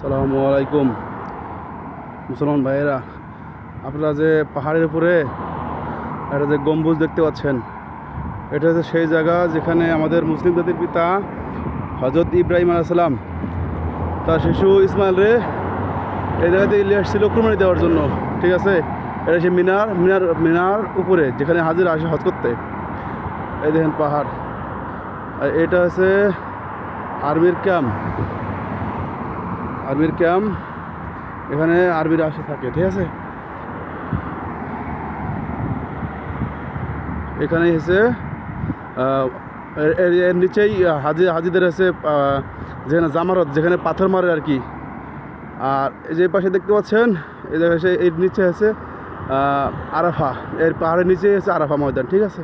সালামু আলাইকুম। মুসলমান ভাইয়েরা, আপনারা যে পাহাড়ের উপরে একটা যে গম্বুজ দেখতে পাচ্ছেন, এটা হচ্ছে সেই জায়গা যেখানে আমাদের মুসলিম জাতির পিতা হজরত ইব্রাহিম আলাইসালাম তার শিশু ইসমাইল রে এই জায়গাতে আসছিল কুরবানি দেওয়ার জন্য, ঠিক আছে? এটা সে মিনার মিনার মিনার উপরে যেখানে হাজির আসে হজ করতে। এই দেখেন পাহাড়। আর এটা হচ্ছে আর্মির ক্যাম্প। আর্মির ক্যাম্প, এখানে আর্মিরা আসে থাকে, ঠিক আছে? এখানে এসে এর নিচেই হাজি, হাজিদের আছে যেখানে জামারত যেখানে পাথর মারে আর কি। আর এই যে পাশে দেখতে পাচ্ছেন, এই জায়গায় এর নিচে আছে আরাফা, এর পাহাড়ের নিচে আছে আরাফা ময়দান, ঠিক আছে?